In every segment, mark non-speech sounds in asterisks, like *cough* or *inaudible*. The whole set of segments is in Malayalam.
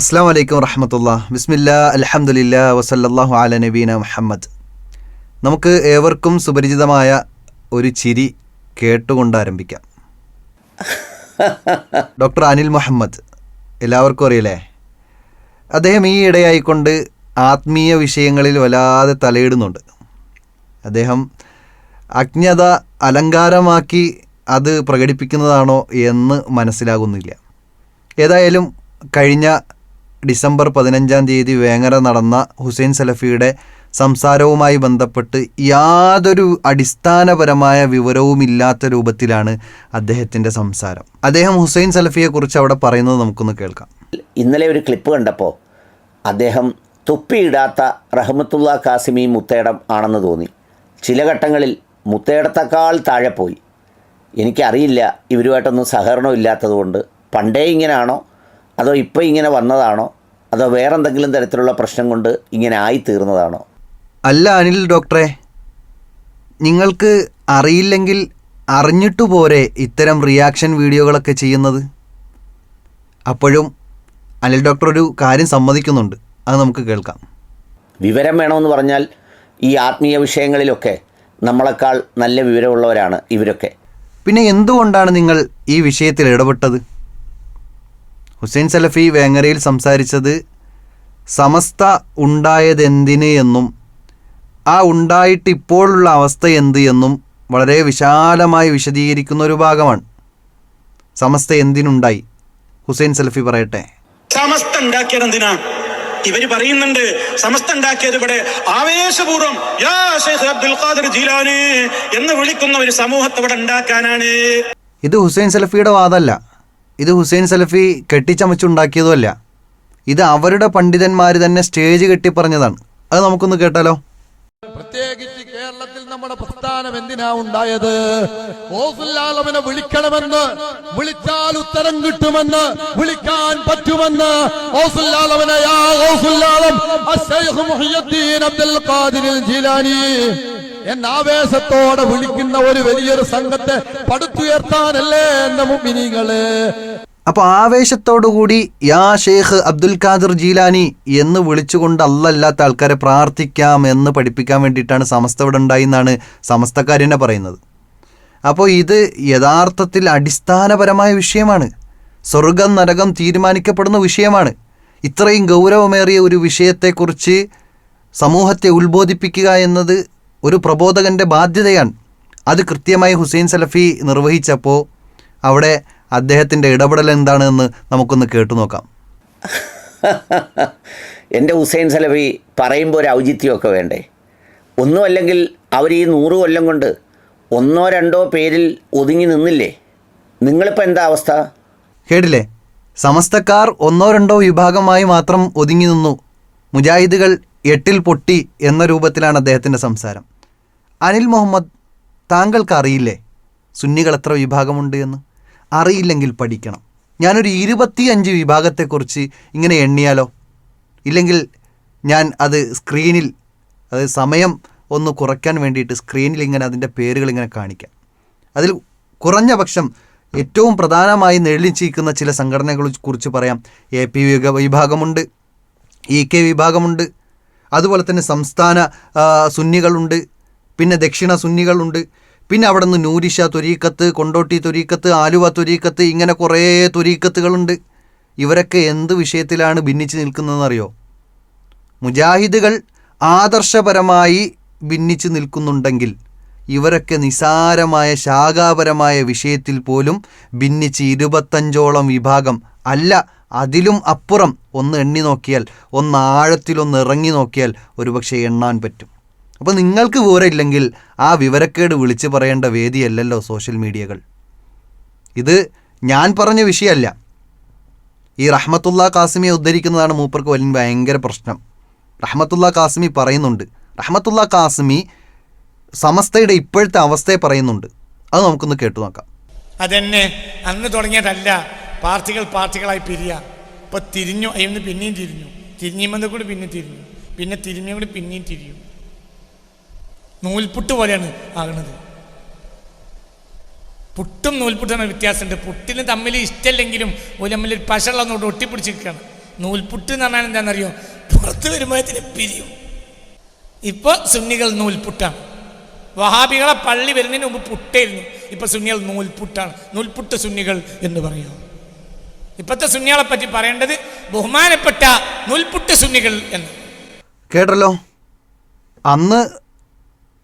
അസ്സാം വലൈക്കും വറഹമത്തുള്ള. ബിസ്മില്ല അലഹമുല്ല വസല്ലാഹു അല നബീന മുഹമ്മദ്. നമുക്ക് ഏവർക്കും സുപരിചിതമായ ഒരു ചിരി കേട്ടുകൊണ്ട് ആരംഭിക്കാം ഡോക്ടർ അനിൽ മുഹമ്മദ് എല്ലാവർക്കും അറിയില്ലേ? അദ്ദേഹം ഈ ഇടയായിക്കൊണ്ട് ആത്മീയ വിഷയങ്ങളിൽ വല്ലാതെ തലയിടുന്നുണ്ട്. അദ്ദേഹം അജ്ഞത അലങ്കാരമാക്കി അത് പ്രകടിപ്പിക്കുന്നതാണോ എന്ന് മനസ്സിലാകുന്നില്ല. ഏതായാലും കഴിഞ്ഞ ഡിസംബർ പതിനഞ്ചാം തീയതി വേങ്ങര നടന്ന ഹുസൈൻ സലഫിയുടെ സംസാരവുമായി ബന്ധപ്പെട്ട് യാതൊരു അടിസ്ഥാനപരമായ വിവരവുമില്ലാത്ത രൂപത്തിലാണ് അദ്ദേഹത്തിന്റെ സംസാരം. അദ്ദേഹം ഹുസൈൻ സലഫിയെക്കുറിച്ച് അവിടെ പറയുന്നത് നമുക്കൊന്ന് കേൾക്കാം. ഇന്നലെ ഒരു ക്ലിപ്പ് കണ്ടപ്പോൾ അദ്ദേഹം തുപ്പിയിടാത്ത റഹ്മത്തുള്ള കാസിമി മുത്തേടം ആണെന്ന് തോന്നി. ചില ഘട്ടങ്ങളിൽ മുത്തേടത്തേക്കാൾ താഴെ പോയി. എനിക്കറിയില്ല ഇവരുമായിട്ടൊന്നും സഹകരണം ഇല്ലാത്തതുകൊണ്ട് പണ്ടേ ഇങ്ങനെയാണോ? അതോ ഇപ്പോൾ ഇങ്ങനെ വന്നതാണോ? അതോ വേറെന്തെങ്കിലും തരത്തിലുള്ള പ്രശ്നം കൊണ്ട് ഇങ്ങനെ ആയി തീർന്നതാണോ അല്ല അനിൽ ഡോക്ടറെ. നിങ്ങൾക്ക് അറിയില്ലെങ്കിൽ അറിഞ്ഞിട്ടു പോരെ ഇത്തരം റിയാക്ഷൻ വീഡിയോകളൊക്കെ ചെയ്യുന്നത്. അപ്പോഴും അനിൽ ഡോക്ടർ ഒരു കാര്യം സമ്മതിക്കുന്നുണ്ട്. അത് നമുക്ക് കേൾക്കാം. വിവരം വേണമെന്ന് പറഞ്ഞാൽ ഈ ആത്മീയ വിഷയങ്ങളിലൊക്കെ നമ്മളെക്കാൾ നല്ല വിവരമുള്ളവരാണ് ഇവരൊക്കെ. പിന്നെ എന്തുകൊണ്ടാണ് നിങ്ങൾ ഈ വിഷയത്തിൽ ഇടപെട്ടത്? ഹുസൈൻ സലഫി വേങ്ങരയിൽ സംസാരിച്ചത് സമസ്ത ഉണ്ടായതെന്തിന് എന്നും ആ ഉണ്ടായിട്ട് ഇപ്പോഴുള്ള അവസ്ഥ എന്ത് എന്നും വളരെ വിശാലമായി വിശദീകരിക്കുന്ന ഒരു ഭാഗമാണ്. സമസ്ത എന്തിനുണ്ടായി? ഹുസൈൻ സലഫി പറയട്ടെ. സമസ്ത ഉണ്ടാക്കിയത് എന്തിനാ ഇവർ പറയുന്നുണ്ട് സമസ്ത ഉണ്ടാക്കിയത് ഇവിടെ ആവേശപൂർവം യാ ഷെയ്ഖ് അബ്ദുൽ ഖാദിർ ജീലാനി എന്ന് വിളിക്കുന്ന ഒരു സമൂഹത്തെ ഇവിടെ ഉണ്ടാക്കാനാണ്. ഇത് ഹുസൈൻ സലഫിയുടെ വാദമല്ല ഇത് ഹുസൈൻ സലഫി കെട്ടിച്ചമച്ചുണ്ടാക്കിയതുമല്ല. ഇത് അവരുടെ പണ്ഡിതന്മാർ തന്നെ സ്റ്റേജ് കെട്ടി പറഞ്ഞതാണ് അത് നമുക്കൊന്ന് കേട്ടാലോ? പ്രത്യേകിച്ച് കേരളത്തിൽ നമ്മുടെ പ്രസ്ഥാനം എന്തിനാ ഉണ്ടായത്? ഓസുല്ലാലവനെ വിളിക്കണമെന്ന് വിളിച്ചാൽ ഉത്തരം കിട്ടുമെന്ന് വിളിക്കാൻ പറ്റുമെന്ന് ഓസുല്ലാലവനെ യാ അബ്ദുൽ എന്ന ആവേശത്തോടെ വിളിക്കുന്ന ഒരു വലിയൊരു സംഘത്തെ പടുത്തുയർത്താനല്ലേ എന്ന മുമ്പിനികൾ അപ്പോൾ ആവേശത്തോടുകൂടി യാ ഷെയ്ഖ് അബ്ദുൽ ഖാദിർ ജീലാനി എന്ന് വിളിച്ചുകൊണ്ട് അല്ലല്ലാത്ത ആൾക്കാരെ പ്രാർത്ഥിക്കാം എന്ന് പഠിപ്പിക്കാൻ വേണ്ടിയിട്ടാണ് സമസ്ത ഇവിടെ ഉണ്ടായി എന്നാണ് സമസ്തക്കാർ തന്നെ പറയുന്നത്. അപ്പോൾ ഇത് യഥാർത്ഥത്തിൽ അടിസ്ഥാനപരമായ വിഷയമാണ്. സ്വർഗം നരകം തീരുമാനിക്കപ്പെടുന്ന വിഷയമാണ്. ഇത്രയും ഗൗരവമേറിയ ഒരു വിഷയത്തെക്കുറിച്ച് സമൂഹത്തെ ഉത്ബോധിപ്പിക്കുക എന്നത് ഒരു പ്രബോധകന്റെ ബാധ്യതയാണ്. അത് കൃത്യമായി ഹുസൈൻ സലഫി നിർവഹിച്ചപ്പോൾ അവിടെ അദ്ദേഹത്തിന്റെ ഇടപെടൽ എന്താണെന്ന് നമുക്കൊന്ന് കേട്ടു നോക്കാം. *laughs* എന്റെ ഹുസൈൻ സലഫി പറയുമ്പോൾ ഒരു ഔചിത്യമൊക്കെ വേണ്ടേ? ഒന്നുമല്ലെങ്കിൽ അവർ ഈ നൂറ് കൊല്ലം കൊണ്ട് ഒന്നോ രണ്ടോ പേരിൽ ഒതുങ്ങി നിന്നില്ലേ? നിങ്ങളിപ്പോൾ എന്താ അവസ്ഥ? കേട്ടില്ലേ? സമസ്തക്കാർ ഒന്നോ രണ്ടോ വിഭാഗമായി മാത്രം ഒതുങ്ങി നിന്നു. മുജാഹിദുകൾ എട്ടിൽ പൊട്ടി എന്ന രൂപത്തിലാണ് അദ്ദേഹത്തിന്റെ സംസാരം. അനിൽ മുഹമ്മദ് താങ്കൾക്ക് അറിയില്ലേ സുന്നികൾ എത്ര വിഭാഗമുണ്ട് എന്ന്? അറിയില്ലെങ്കിൽ പഠിക്കണം. ഞാനൊരു ഇരുപത്തിയഞ്ച് വിഭാഗത്തെക്കുറിച്ച് ഇങ്ങനെ എണ്ണിയാലോ? ഇല്ലെങ്കിൽ ഞാൻ അത് സ്ക്രീനിൽ അത് സമയം ഒന്ന് കുറയ്ക്കാൻ വേണ്ടിയിട്ട് സ്ക്രീനിൽ ഇങ്ങനെ അതിന്റെ പേരുകൾ ഇങ്ങനെ കാണിക്കാം. അതിൽ കുറഞ്ഞ പക്ഷം ഏറ്റവും പ്രധാനമായി നെളിച്ചിരിക്കുന്ന ചില സംഘടനകളെ കുറിച്ച് പറയാം. എ പി വിഭാഗമുണ്ട് ഇ കെ വിഭാഗമുണ്ട് അതുപോലെ തന്നെ സംസ്ഥാന സുന്നികളുണ്ട് പിന്നെ ദക്ഷിണ സുന്നികളുണ്ട്. പിന്നെ അവിടെ നിന്ന് നൂരിഷ തൊരീക്കത്ത് കൊണ്ടോട്ടി തൊരീക്കത്ത് ആലുവ തൊരീക്കത്ത് ഇങ്ങനെ കുറേ തൊരീക്കത്തുകളുണ്ട് ഇവരൊക്കെ എന്ത് വിഷയത്തിലാണ് ഭിന്നിച്ച് നിൽക്കുന്നതെന്നറിയോ? മുജാഹിദുകൾ ആദർശപരമായി ഭിന്നിച്ച് നിൽക്കുന്നുണ്ടെങ്കിൽ ഇവരൊക്കെ നിസാരമായ ശാഖാപരമായ വിഷയത്തിൽ പോലും ഭിന്നിച്ച് ഇരുപത്തഞ്ചോളം വിഭാഗം അല്ല അതിലും അപ്പുറം ഒന്ന് എണ്ണി നോക്കിയാൽ ഒന്ന് ആഴത്തിലൊന്ന് ഇറങ്ങി നോക്കിയാൽ ഒരുപക്ഷെ എണ്ണാൻ പറ്റും. അപ്പോൾ നിങ്ങൾക്ക് വിവരമില്ലെങ്കിൽ ആ വിവരക്കേട് വിളിച്ചു പറയേണ്ട വേദിയല്ലല്ലോ സോഷ്യൽ മീഡിയകൾ. ഇത് ഞാൻ പറഞ്ഞ വിഷയമല്ല ഈ റഹ്മത്തുള്ള കാസിമിയെ ഉദ്ധരിക്കുന്നതാണ് മൂപ്പർക്ക് വലിയ ഭയങ്കര പ്രശ്നം. റഹ്മത്തുള്ള കാസിമി പറയുന്നുണ്ട്. റഹ്മത്തുള്ള കാസിമി സമസ്തയുടെ ഇപ്പോഴത്തെ അവസ്ഥയെ പറയുന്നുണ്ട്. അത് നമുക്കൊന്ന് കേട്ടു നോക്കാം. അതെന്നെ അന്ന് തുടങ്ങിയതല്ല. പാർട്ടികൾ പാർട്ടികളായി പിരിയ. ഇപ്പൊ തിരിഞ്ഞു അയ്യൊന്ന് പിന്നെയും തിരിഞ്ഞു. തിരിഞ്ഞുമെന്ന് കൂടി പിന്നെ തിരിഞ്ഞു. പിന്നെ തിരിഞ്ഞു കൂടി പിന്നെയും തിരിയും. നൂൽപുട്ട് പോലെയാണ് ആകുന്നത് പുട്ടും നൂൽപുട്ടും വ്യത്യാസമുണ്ട്. പുട്ടിന് തമ്മിൽ ഇഷ്ടമല്ലെങ്കിലും ഒരു തമ്മിൽ പശള്ള ഒട്ടിപ്പിടിച്ചിരിക്കുകയാണ്. നൂൽപുട്ട് എന്ന് പറഞ്ഞാൽ എന്താണെന്നറിയോ? പുറത്ത് വരുമ്പോഴത്തിന് പിരിയും. ഇപ്പോൾ സുന്നികൾ നൂൽപുട്ടാണ്. വഹാബികളെ പള്ളി വരുന്നതിന് മുമ്പ് പുട്ടായിരുന്നു. ഇപ്പൊ സുന്നികൾ നൂൽപുട്ടാണ്. നൂൽപുട്ട് സുന്നികൾ എന്ന് പറയാം ഇപ്പോഴത്തെ സുന്നികളെ പറ്റി പറയേണ്ടത് ബഹുമാനപ്പെട്ട നൂൽപുട്ട് സുന്നികൾ എന്ന്. കേട്ടല്ലോ? അന്ന്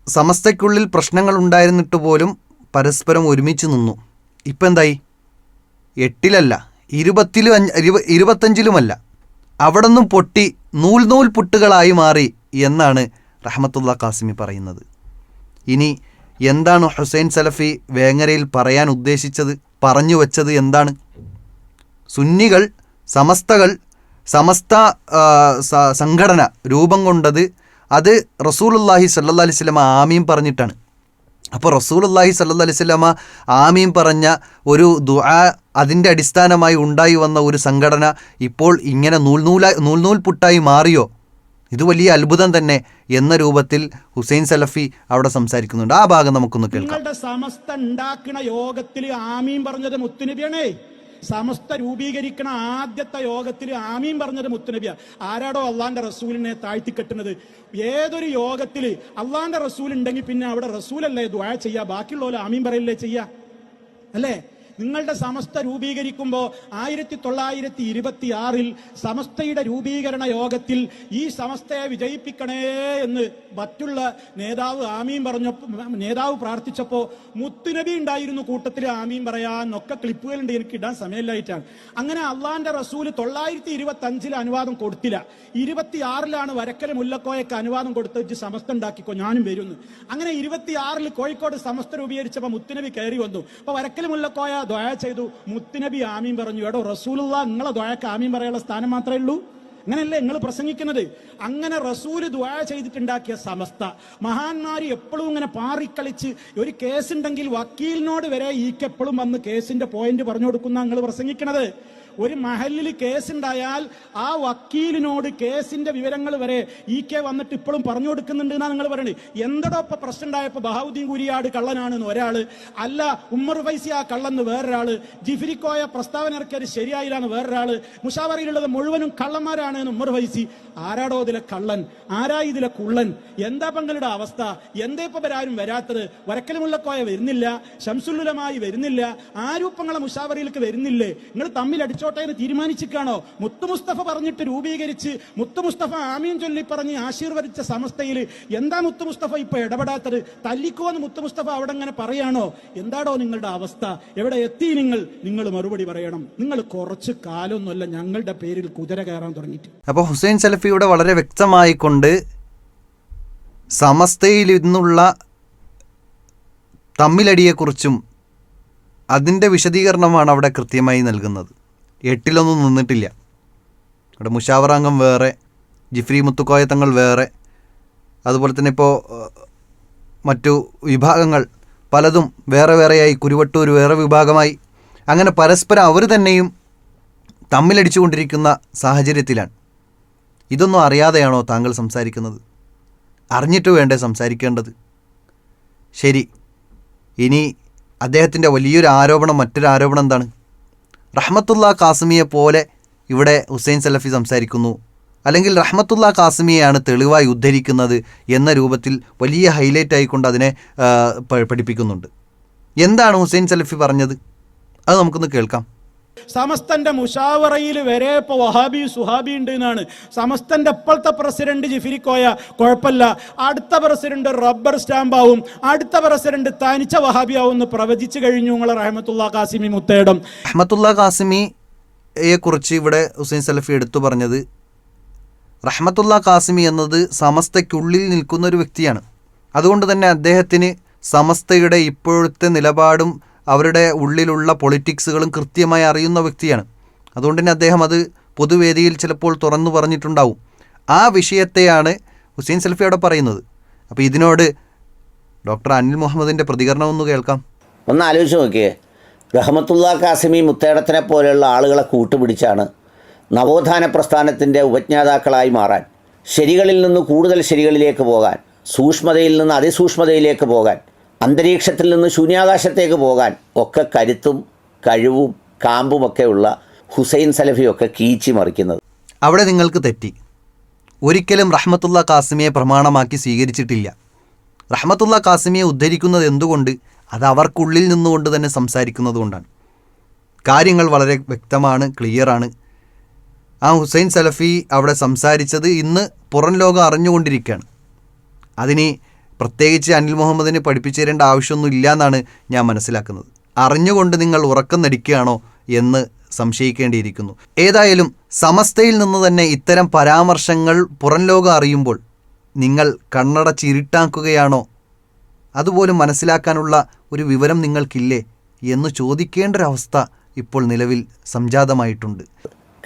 സമസ്തയ്ക്കുള്ളിൽ പ്രശ്നങ്ങൾ ഉണ്ടായിരുന്നിട്ട് പോലും പരസ്പരം ഒരുമിച്ച് നിന്നു. ഇപ്പം എന്തായി? എട്ടിലല്ല ഇരുപത്തിലും അഞ്ച് ഇരുപ ഇരുപത്തഞ്ചിലുമല്ല. അവിടെ നിന്നും പൊട്ടി നൂൽ നൂൽ പുട്ടുകളായി മാറി എന്നാണ് റഹമത്തുള്ള കാസിമി പറയുന്നത്. ഇനി എന്താണ് ഹുസൈൻ സലഫി വേങ്ങരയിൽ പറയാൻ ഉദ്ദേശിച്ചത് പറഞ്ഞു വച്ചത് എന്താണ്? സുന്നികൾ സമസ്തകൾ സമസ്ത സംഘടന രൂപം കൊണ്ടത് അത് റസൂലുല്ലാഹി സല്ലാ അലൈഹി സ്വലമ ആമീം പറഞ്ഞിട്ടാണ്. അപ്പോൾ റസൂലുല്ലാഹി സല്ലാ അലൈഹി സ്വലമ ആമീം പറഞ്ഞ ഒരു ദുആ അതിന്റെ അടിസ്ഥാനമായി ഉണ്ടായി വന്ന ഒരു സംഘടന ഇപ്പോൾ ഇങ്ങനെ നൂൽ നൂൽനൂൽ നൂൽ പുട്ടായി മാറിയോ? ഇത് വലിയ അത്ഭുതം തന്നെ എന്ന രൂപത്തിൽ ഹുസൈൻ സലഫി അവിടെ സംസാരിക്കുന്നുണ്ട്. ആ ഭാഗം നമുക്കൊന്ന് കേൾക്കാം. സമസ്ത ഉണ്ടാക്കുന്ന യോഗത്തിൽ ആമീം പറഞ്ഞത് മുത്തുനബിയാണേ. സമസ്ത രൂപീകരിക്കണ ആദ്യത്തെ യോഗത്തിൽ ആമീൻ പറഞ്ഞത് മുത്തുനബിയ. ആരാടോ അള്ളാന്റെ റസൂലിനെ താഴ്ത്തിക്കെട്ടുന്നത്. ഏതൊരു യോഗത്തിൽ അള്ളാന്റെ റസൂൽ ഉണ്ടെങ്കിൽ പിന്നെ അവിടെ റസൂലല്ലേ ദ്വായ ചെയ്യാ? ബാക്കിയുള്ളവരെ ആമീൻ പറയല്ലേ ചെയ്യാ? അല്ലേ? നിങ്ങളുടെ സമസ്ത രൂപീകരിക്കുമ്പോൾ ആയിരത്തി തൊള്ളായിരത്തി ഇരുപത്തി ആറിൽ സമസ്തയുടെ രൂപീകരണ യോഗത്തിൽ ഈ സമസ്തയെ വിജയിപ്പിക്കണേ എന്ന് മറ്റുള്ള നേതാവ് ആമീൻ പറഞ്ഞ നേതാവ് പ്രാർത്ഥിച്ചപ്പോൾ മുത്തുനബി ഉണ്ടായിരുന്നു കൂട്ടത്തിൽ ആമീൻ പറയാനൊക്കെ ക്ലിപ്പുകളുണ്ട് എനിക്ക് ഇടാൻ സമയമില്ലായിട്ടാണ്. അങ്ങനെ അള്ളാന്റെ റസൂൽ തൊള്ളായിരത്തി ഇരുപത്തി അഞ്ചിൽ അനുവാദം കൊടുത്തില്ല. ഇരുപത്തി ആറിലാണ് വരക്കല മുല്ലക്കോയക്ക് അനുവാദം കൊടുത്ത് സമസ്ത ഉണ്ടാക്കിക്കോ ഞാനും വരുന്നു. അങ്ങനെ ഇരുപത്തി ആറിൽ കോഴിക്കോട് സമസ്ത രൂപീകരിച്ചപ്പോൾ മുത്തുനബി കയറി വന്നു. അപ്പൊ വരക്കൽ മുല്ലക്കോയ ദ്വയ ചെയ്തു. മുത്തുനബി ആമീൻ പറഞ്ഞു എടോ റസൂലുള്ള നിങ്ങളെ ദ്വയക്ക് ആമീൻ പറയാനുള്ള സ്ഥാനം മാത്രമേ ഉള്ളൂ. അങ്ങനെയല്ലേ നിങ്ങൾ പ്രസംഗിക്കുന്നത്? അങ്ങനെ റസൂൽ ദ്വാ ചെയ്തിട്ടുണ്ടാക്കിയ സമസ്ത. മഹാന്മാര് എപ്പോഴും ഇങ്ങനെ പാറിക്കളിച്ച് ഒരു കേസുണ്ടെങ്കിൽ വക്കീലിനോട് വരെ ഈക്കെപ്പോഴും വന്ന് കേസിന്റെ പോയിന്റ് പറഞ്ഞു കൊടുക്കുന്ന നിങ്ങൾ പ്രസംഗിക്കണത്. ഒരു മഹലിൽ കേസുണ്ടായാൽ ആ വക്കീലിനോട് കേസിന്റെ വിവരങ്ങൾ വരെ ഈ കെ വന്നിട്ട് ഇപ്പോഴും പറഞ്ഞു കൊടുക്കുന്നുണ്ട് എന്നാണ് നിങ്ങൾ പറയുന്നത് എന്തടോ ഇപ്പൊ പ്രശ്നം ഉണ്ടായപ്പോ ബഹാവുദ്ദീൻ കുരിയാട് കള്ളനാണെന്ന് ഒരാൾ. അല്ല ഉമ്മർ ഫൈസി ആ കള്ളന്ന് വേറൊരാൾ. ജിഫിരിക്കോയ പ്രസ്താവന ഇറക്കിയത് ശരിയായില്ലാന്ന് വേറൊരാൾ. മുഴുവനും കള്ളന്മാരാണ് എന്ന് ഉമ്മർ ഫൈസി. ആരാടോ ഇതിലെ കള്ളൻ? ആരാ ഇതിലെ കുള്ളൻ? എന്താ പങ്കളുടെ അവസ്ഥ? എന്താ ഇപ്പൊ ആരും വരാത്തത്? വരക്കലുമുള്ളക്കോയ വരുന്നില്ല ശംസുല്ലുലമായി വരുന്നില്ല ആരൂപ്പങ്ങളെ മുഷാവറയിലേക്ക് വരുന്നില്ലേ? നിങ്ങൾ തമ്മിൽ അടിച്ചോട്ടെ എന്ന് തീരുമാനിച്ചിക്കാണോ മുത്തു മുസ്തഫ പറഞ്ഞിട്ട് രൂപീകരിച്ച് മുത്തു മുസ്തഫ ആമീൻ ചൊല്ലി പറഞ്ഞ് ആശീർവദിച്ച സമസ്തയിൽ എന്താ മുത്തു മുസ്തഫ ഇപ്പൊ ഇടപെടാത്തത്? തല്ലിക്കോന്ന് മുത്തു മുസ്തഫ അവിടെ അങ്ങനെ പറയാണോ? എന്താടോ നിങ്ങളുടെ അവസ്ഥ? എവിടെ എത്തി നിങ്ങൾ? നിങ്ങൾ മറുപടി പറയണം. നിങ്ങൾ കുറച്ച് കാലമൊന്നുമല്ല ഞങ്ങളുടെ പേരിൽ കുതിര കയറാൻ തുടങ്ങിയിട്ട്. അപ്പോൾ ഹുസൈൻ സലഫിയുടെ വളരെ വ്യക്തമായിക്കൊണ്ട് സമസ്തയിൽ നിന്നുള്ള തമ്മിലടിയെക്കുറിച്ചും അതിന്റെ വിശദീകരണമാണ് അവിടെ കൃത്യമായി നൽകുന്നത്. എട്ടിലൊന്നും നിന്നിട്ടില്ല. ഇവിടെ മുഷാവറാംഗം വേറെ ജിഫ്രി മുത്തുക്കോയ തങ്ങൾ വേറെ. അതുപോലെ തന്നെ ഇപ്പോൾ മറ്റു വിഭാഗങ്ങൾ പലതും വേറെ വേറെയായി. കുരുവട്ടൂർ വേറെ വിഭാഗമായി. അങ്ങനെ പരസ്പരം അവർ തന്നെയും തമ്മിലടിച്ചുകൊണ്ടിരിക്കുന്ന സാഹചര്യത്തിലാണ്. ഇതൊന്നും അറിയാതെയാണോ താങ്കൾ സംസാരിക്കുന്നത്? അറിഞ്ഞിട്ട് വേണ്ടേ സംസാരിക്കേണ്ടത്? ശരി. ഇനി അദ്ദേഹത്തിന്റെ വലിയൊരു ആരോപണം മറ്റൊരു ആരോപണം എന്താണ്? റഹ്മത്തുള്ള കാസിമിയെ പോലെ ഇവിടെ ഹുസൈൻ സലഫി സംസാരിക്കുന്നു. അല്ലെങ്കിൽ റഹ്മത്തുള്ള കാസിമിയെയാണ് തെളിവായി ഉദ്ധരിക്കുന്നത് എന്ന രൂപത്തിൽ വലിയ ഹൈലൈറ്റ് ആയിക്കൊണ്ട് അതിനെ പഠിപ്പിക്കുന്നുണ്ട്. എന്താണ് ഹുസൈൻ സലഫി പറഞ്ഞത്? അത് നമുക്കൊന്ന് കേൾക്കാം. സമസ്തന്റെ മുഷാവറയിൽ വരെ ഇപ്പൊ വഹാബി സുഹാബി ഉണ്ട് എന്നാണ്. സമസ്തന്റെ ഇപ്പോഴത്തെ പ്രസിഡന്റ് ജിഫിരിക്കോയ കുഴപ്പമില്ല. അടുത്ത പ്രസിഡന്റ് റബ്ബർ സ്റ്റാമ്പ് ആവും. അടുത്ത പ്രസിഡന്റ് തനിച്ച വഹാബി എന്ന് പ്രവചിച്ചു കഴിഞ്ഞു നിങ്ങളെ റഹമത്തുള്ള കാസിമി മുത്തേടം. അഹമ്മത്തുള്ള കാസിമിയെ കുറിച്ച് ഇവിടെ ഹുസൈൻ സലഫി എടുത്തു പറഞ്ഞത് റഹ്മത്തുള്ള കാസിമി എന്നത് സമസ്തയ്ക്കുള്ളിൽ നിൽക്കുന്ന ഒരു വ്യക്തിയാണ്. അതുകൊണ്ട് തന്നെ അദ്ദേഹത്തിന് സമസ്തയുടെ ഇപ്പോഴത്തെ നിലപാടും അവരുടെ ഉള്ളിലുള്ള പൊളിറ്റിക്സുകളും കൃത്യമായി അറിയുന്ന വ്യക്തിയാണ്. അതുകൊണ്ട് തന്നെ അദ്ദേഹം അത് പൊതുവേദിയിൽ ചിലപ്പോൾ തുറന്നു പറഞ്ഞിട്ടുണ്ടാവും. ആ വിഷയത്തെയാണ് ഹുസൈൻ സെൽഫി അവിടെ പറയുന്നത്. അപ്പോൾ ഇതിനോട് ഡോക്ടർ അനിൽ മുഹമ്മദിന്റെ പ്രതികരണം ഒന്ന് കേൾക്കാം. ഒന്ന് ആലോചിച്ച് നോക്കിയേ. റഹമത്തുള്ള കാസിമി മുത്തേടത്തിനെ പോലെയുള്ള ആളുകളെ കൂട്ടുപിടിച്ചാണ് നവോത്ഥാന പ്രസ്ഥാനത്തിന്റെ ഉപജ്ഞാതാക്കളായി മാറാൻ ശരികളിൽ നിന്ന് കൂടുതൽ ശരികളിലേക്ക് പോകാൻ സൂക്ഷ്മതയിൽ നിന്ന് അതിസൂക്ഷ്മതയിലേക്ക് പോകാൻ അന്തരീക്ഷത്തിൽ നിന്ന് ശൂന്യാകാശത്തേക്ക് പോകാൻ ഒക്കെ കരുത്തും കഴിവും കാമ്പുമൊക്കെ ഉള്ള ഹുസൈൻ സലഫിയൊക്കെ കീച്ചി മറിക്കുന്നത്. അവിടെ നിങ്ങൾക്ക് തെറ്റി. ഒരിക്കലും റഹ്മത്തുള്ള കാസിമിയെ പ്രമാണമാക്കി സ്വീകരിച്ചിട്ടില്ല. റഹ്മത്തുള്ള കാസിമിയെ ഉദ്ധരിക്കുന്നത് എന്തുകൊണ്ട്? അത് അവർക്കുള്ളിൽ നിന്നുകൊണ്ട് തന്നെ സംസാരിക്കുന്നത് കൊണ്ടാണ്. കാര്യങ്ങൾ വളരെ വ്യക്തമാണ് ക്ലിയറാണ് ആ ഹുസൈൻ സലഫി അവിടെ സംസാരിച്ചത് ഇന്ന് പുറം ലോകം അറിഞ്ഞുകൊണ്ടിരിക്കുകയാണ്. അതിന് പ്രത്യേകിച്ച് അനിൽ മുഹമ്മദിനെ പഠിപ്പിച്ചു തരേണ്ട ആവശ്യമൊന്നും ഇല്ല എന്നാണ് ഞാൻ മനസ്സിലാക്കുന്നത്. അറിഞ്ഞുകൊണ്ട് നിങ്ങൾ ഉറക്കം നടിക്കുകയാണോ എന്ന് സംശയിക്കേണ്ടിയിരിക്കുന്നു. ഏതായാലും സമസ്തയിൽ നിന്ന് തന്നെ ഇത്തരം പരാമർശങ്ങൾ പുറം ലോകം അറിയുമ്പോൾ നിങ്ങൾ കണ്ണട ചിരിട്ടാക്കുകയാണോ അതുപോലും മനസ്സിലാക്കാനുള്ള ഒരു വിവരം നിങ്ങൾക്കില്ലേ എന്ന് ചോദിക്കേണ്ട ഒരവസ്ഥ ഇപ്പോൾ നിലവിൽ സംജാതമായിട്ടുണ്ട്.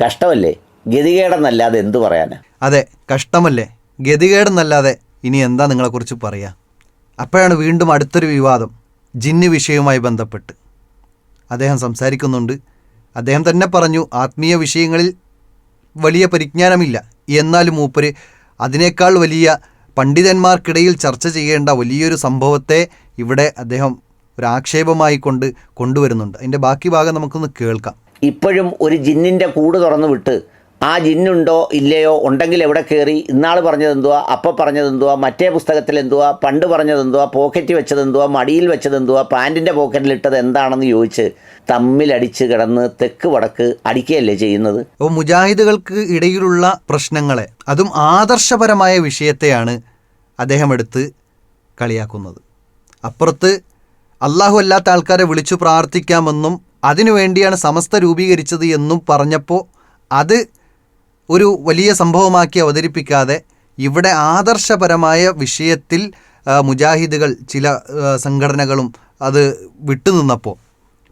കഷ്ടമല്ലേ? ഗതികേടെന്നല്ലാതെ എന്തു പറയാനാ? അതെ കഷ്ടമല്ലേ? ഗതികേടെന്നല്ലാതെ ഇനി എന്താ നിങ്ങളെക്കുറിച്ച് പറയുക അപ്പോഴാണ് വീണ്ടും അടുത്തൊരു വിവാദം ജിന്ന് വിഷയവുമായി ബന്ധപ്പെട്ട്. അദ്ദേഹം സംസാരിക്കുന്നുണ്ട്. അദ്ദേഹം തന്നെ പറഞ്ഞു ആത്മീയ വിഷയങ്ങളിൽ വലിയ പരിജ്ഞാനമില്ല. എന്നാലും മൂപ്പര് അതിനേക്കാൾ വലിയ പണ്ഡിതന്മാർക്കിടയിൽ ചർച്ച ചെയ്യേണ്ട വലിയൊരു സംഭവത്തെ ഇവിടെ അദ്ദേഹം ഒരു ആക്ഷേപമായി കൊണ്ട് കൊണ്ടുവരുന്നുണ്ട്. അതിന്റെ ബാക്കി ഭാഗം നമുക്കൊന്ന് കേൾക്കാം. ഇപ്പോഴും ഒരു ജിന്നിന്റെ കൂട് തുറന്നു വിട്ട് ആ ജിന്നുണ്ടോ ഇല്ലയോ ഉണ്ടെങ്കിൽ എവിടെ കയറി ഇന്നാൾ പറഞ്ഞത് എന്തുവാ? അപ്പം പറഞ്ഞത് എന്തുവാ? മറ്റേ പുസ്തകത്തിൽ എന്തുവാ? പണ്ട് പറഞ്ഞത് എന്തുവാ? പോക്കറ്റ് വെച്ചത് എന്തുവാ? മടിയിൽ വെച്ചത് എന്തുവാ? പാന്റിന്റെ പോക്കറ്റിൽ ഇട്ടത് എന്താണെന്ന് ചോദിച്ച് തമ്മിലടിച്ച് കിടന്ന് തെക്ക് വടക്ക് അടിക്കുകയല്ലേ ചെയ്യുന്നത്? അപ്പോൾ മുജാഹിദുകൾക്ക് ഇടയിലുള്ള പ്രശ്നങ്ങളെ അതും ആദർശപരമായ വിഷയത്തെയാണ് അദ്ദേഹം എടുത്ത് കളിയാക്കുന്നത്. അപ്പുറത്ത് അള്ളാഹു അല്ലാത്ത ആൾക്കാരെ വിളിച്ചു പ്രാർത്ഥിക്കാമെന്നും അതിനുവേണ്ടിയാണ് സമസ്ത രൂപീകരിച്ചത് എന്നും പറഞ്ഞപ്പോൾ അത് ഒരു വലിയ സംഭവമാക്കി അവതരിപ്പിക്കാതെ ഇവിടെ ആദർശപരമായ വിഷയത്തിൽ മുജാഹിദുകൾ ചില സംഘടനകളും അത് വിട്ടുനിന്നപ്പോൾ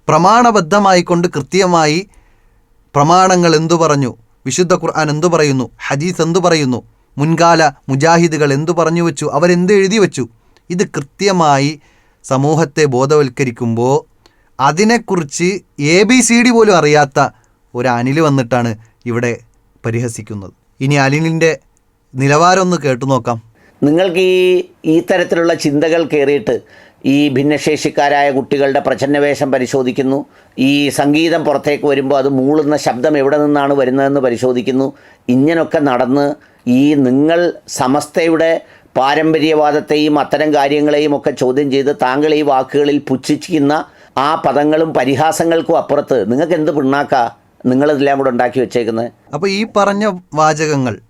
പ്രമാണബദ്ധമായിക്കൊണ്ട് കൃത്യമായി പ്രമാണങ്ങൾ എന്തു പറഞ്ഞു വിശുദ്ധ ഖുർആൻ എന്തു പറയുന്നു ഹദീസ് എന്തു പറയുന്നു മുൻകാല മുജാഹിദുകൾ എന്തു പറഞ്ഞു വെച്ചു അവരെന്ത് എഴുതി വെച്ചു ഇത് കൃത്യമായി സമൂഹത്തെ ബോധവൽക്കരിക്കുമ്പോൾ അതിനെക്കുറിച്ച് എ ബി സി ഡി പോലും അറിയാത്ത ഒരു അനിൽ വന്നിട്ടാണ് ഇവിടെ പരിഹസിക്കുന്നത്. ഇനി അലിനിന്റെ നിലവാരം ഒന്ന് കേട്ടു നോക്കാം. നിങ്ങൾക്ക് ഈ ഈ തരത്തിലുള്ള ചിന്തകൾ കയറിയിട്ട് ഈ ഭിന്നശേഷിക്കാരായ കുട്ടികളുടെ പ്രച്ഛന്നവേഷം പരിശോധിക്കുന്നു. ഈ സംഗീതം പുറത്തേക്ക് വരുമ്പോൾ അത് മൂളുന്ന ശബ്ദം എവിടെ നിന്നാണ് വരുന്നതെന്ന് പരിശോധിക്കുന്നു. ഇങ്ങനൊക്കെ നടന്ന് ഈ നിങ്ങൾ സമസ്തയുടെ പാരമ്പര്യവാദത്തെയും അത്തരം കാര്യങ്ങളെയും ഒക്കെ ചോദ്യം ചെയ്ത് താങ്കൾ ഈ വാക്കുകളിൽ പുച്ഛിക്കുന്ന ആ പദങ്ങളും പരിഹാസങ്ങൾക്കും അപ്പുറത്ത് നിങ്ങൾക്ക് എന്ത് പിണ്ണാക്ക? നിങ്ങളിതെല്ലാം കൂടെ ഉണ്ടാക്കി വെച്ചേക്കുന്നത് അപ്പോൾ ഈ പറഞ്ഞ വാചകങ്ങൾ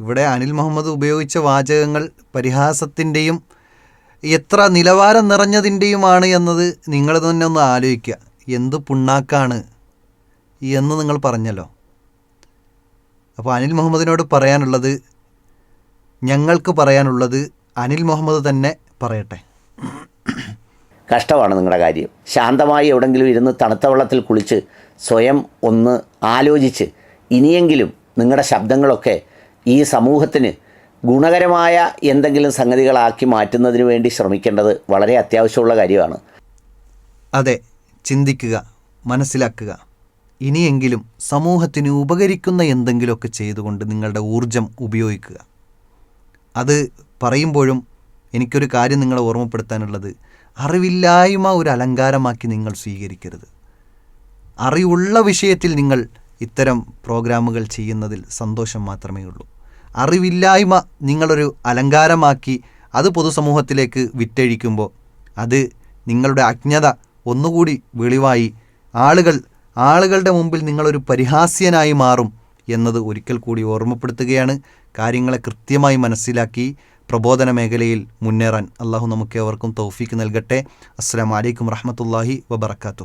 ഇവിടെ അനിൽ മുഹമ്മദ് ഉപയോഗിച്ച വാചകങ്ങൾ പരിഹാസത്തിന്റെയും എത്ര നിലവാരം നിറഞ്ഞതിന്റെയുമാണ് എന്നത് നിങ്ങൾ തന്നെ ഒന്ന് ആലോചിക്കുക. എന്ത് പുണ്ണാക്കാണ് എന്ന് നിങ്ങൾ പറഞ്ഞല്ലോ. അപ്പോൾ അനിൽ മുഹമ്മദിനോട് പറയാനുള്ളത് ഞങ്ങൾക്ക് പറയാനുള്ളത് അനിൽ മുഹമ്മദ് തന്നെ പറയട്ടെ. കഷ്ടമാണ് നിങ്ങളുടെ കാര്യം. ശാന്തമായി എവിടെങ്കിലും ഇരുന്ന് തണുത്ത വെള്ളത്തിൽ കുളിച്ച് സ്വയം ഒന്ന് ആലോചിച്ച് ഇനിയെങ്കിലും നിങ്ങളുടെ ശബ്ദങ്ങളൊക്കെ ഈ സമൂഹത്തിന് ഗുണകരമായ എന്തെങ്കിലും സംഗതികളാക്കി മാറ്റുന്നതിന് വേണ്ടി ശ്രമിക്കേണ്ടത് വളരെ അത്യാവശ്യമുള്ള കാര്യമാണ്. അതെ ചിന്തിക്കുക മനസ്സിലാക്കുക. ഇനിയെങ്കിലും സമൂഹത്തിന് ഉപകരിക്കുന്ന എന്തെങ്കിലുമൊക്കെ ചെയ്തുകൊണ്ട് നിങ്ങളുടെ ഊർജം ഉപയോഗിക്കുക. അത് പറയുമ്പോഴും എനിക്കൊരു കാര്യം നിങ്ങളെ ഓർമ്മപ്പെടുത്താനുള്ളത് അറിവില്ലായ്മ ഒരു അലങ്കാരമാക്കി നിങ്ങൾ സ്വീകരിക്കരുത്. അറിവുള്ള വിഷയത്തിൽ നിങ്ങൾ ഇത്തരം പ്രോഗ്രാമുകൾ ചെയ്യുന്നതിൽ സന്തോഷം മാത്രമേ ഉള്ളൂ. അറിവില്ലായ്മ നിങ്ങളൊരു അലങ്കാരമാക്കി അത് പൊതുസമൂഹത്തിലേക്ക് വിറ്റഴിക്കുമ്പോൾ അത് നിങ്ങളുടെ അജ്ഞത ഒന്നുകൂടി വെളിവായി ആളുകൾ ആളുകളുടെ മുമ്പിൽ നിങ്ങളൊരു പരിഹാസ്യനായി മാറും എന്നത് ഒരിക്കൽ കൂടി ഓർമ്മപ്പെടുത്തുകയാണ്. കാര്യങ്ങളെ കൃത്യമായി മനസ്സിലാക്കി പ്രബോധന മേഖലയിൽ മുന്നേറാൻ അള്ളാഹു നമുക്ക് അവർക്കും തൗഫീക്ക് നൽകട്ടെ. അസ്സാം വലൈക്കും വറഹമത്തല്ലാഹി വബർക്കാത്തു